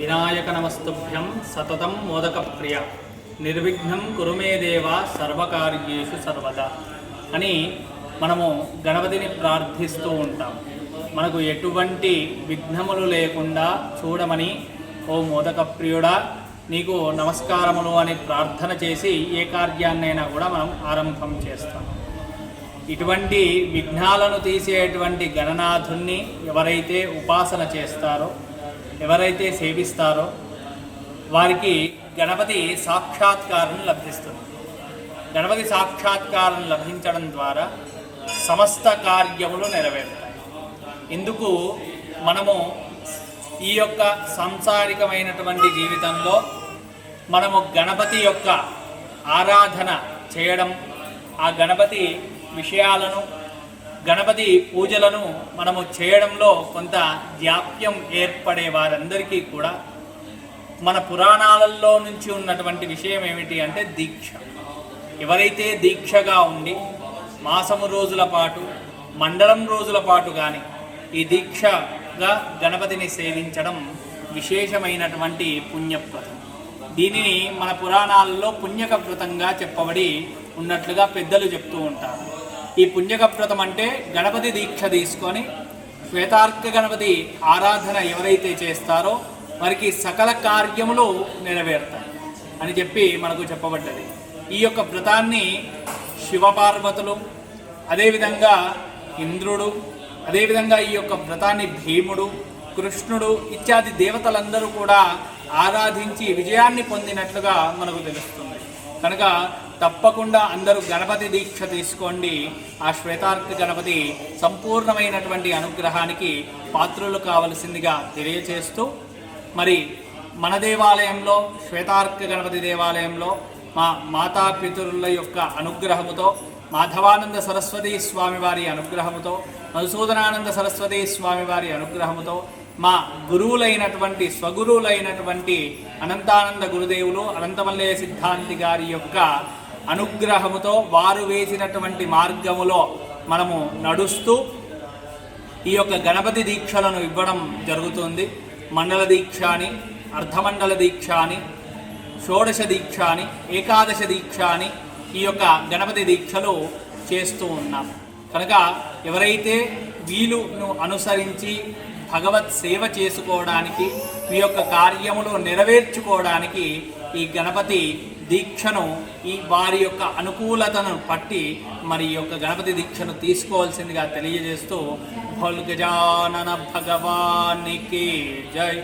వినాయక నమస్తుభ్యం సతతం మోదక ప్రియ నిర్విఘ్నం కురుమే దేవ సర్వకార్యేషు సర్వదా అని మనము గణపతిని ప్రార్థిస్తూ ఉంటాం. మనకు ఎటువంటి విఘ్నములు లేకుండా చూడమని ఓ మోదక ప్రియుడా నీకు నమస్కారములు అని ప్రార్థన చేసి ఏ కార్యాన్నైనా కూడా మనం ఆరంభం చేస్తాం. ఇటువంటి విఘ్నాలను తీసేటువంటి గణనాథుణ్ణి ఎవరైతే ఉపాసన చేస్తారో ఎవరైతే సేవిస్తారో వారికి గణపతి సాక్షాత్కారం లభిస్తుంది. గణపతి సాక్షాత్కారం లభించడం ద్వారా సమస్త కార్యములు నెరవేరుతాయి. ఇందుకు మనము ఈ యొక్క సాంసారికమైనటువంటి జీవితంలో మనము గణపతి యొక్క ఆరాధన చేయడం ఆ గణపతి విషయాలను గణపతి పూజలను మనము చేయడంలో కొంత జాప్యం ఏర్పడే వారందరికీ కూడా మన పురాణాలలో నుంచి ఉన్నటువంటి విషయం ఏమిటి అంటే దీక్ష. ఎవరైతే దీక్షగా ఉండి మాసము రోజుల పాటు మండలం రోజుల పాటు కానీ ఈ దీక్షగా గణపతిని సేవించడం విశేషమైనటువంటి పుణ్యప్రదం. దీనిని మన పురాణాలలో పుణ్యక వ్రతంగా చెప్పబడి ఉన్నట్లుగా పెద్దలు చెప్తూ ఉంటారు. ఈ పుణ్యక వ్రతం అంటే గణపతి దీక్ష తీసుకొని శ్వేతార్క గణపతి ఆరాధన ఎవరైతే చేస్తారో వారికి సకల కార్యములు నెరవేరుతాయి అని చెప్పి మనకు చెప్పబడ్డది. ఈ యొక్క వ్రతాన్ని శివపార్వతులు అదేవిధంగా ఇంద్రుడు అదేవిధంగా ఈ యొక్క వ్రతాన్ని భీముడు కృష్ణుడు ఇత్యాది దేవతలందరూ కూడా ఆరాధించి విజయాన్ని పొందినట్లుగా మనకు తెలుస్తుంది. కనుక తప్పకుండా అందరూ గణపతి దీక్ష తీసుకోండి. ఆ శ్వేతార్క గణపతి సంపూర్ణమైనటువంటి అనుగ్రహానికి పాత్రులు కావలసిందిగా తెలియచేస్తూ మరి మన దేవాలయంలో శ్వేతార్క గణపతి దేవాలయంలో మా మాతాపితరుల యొక్క అనుగ్రహముతో మాధవానంద సరస్వతి స్వామివారి అనుగ్రహముతో మధుసూదనానంద సరస్వతి స్వామివారి అనుగ్రహముతో మా గురువులైనటువంటి స్వగురువులైనటువంటి అనంతానంద గురుదేవులు అనంతమల్లయ్య సిద్ధాంతి గారి యొక్క అనుగ్రహముతో వారు వేసినటువంటి మార్గములో మనము నడుస్తూ ఈ యొక్క గణపతి దీక్షలను ఇవ్వడం జరుగుతుంది. మండల దీక్ష అని అర్ధమండల దీక్ష అని షోడశ దీక్ష అని ఏకాదశ దీక్ష అని ఈ యొక్క గణపతి దీక్షలు చేస్తూ ఉన్నాం. కనుక ఎవరైతే వీలును అనుసరించి భగవత్ సేవ చేసుకోవడానికి మీ యొక్క కార్యములు నెరవేర్చుకోవడానికి ఈ గణపతి దీక్షను ఈ వారి యొక్క అనుకూలతను పట్టి మరి యొక్క గణపతి దీక్షను తీసుకోవాల్సిందిగా తెలియజేస్తూ భోల్ గజానన భగవానికి జై.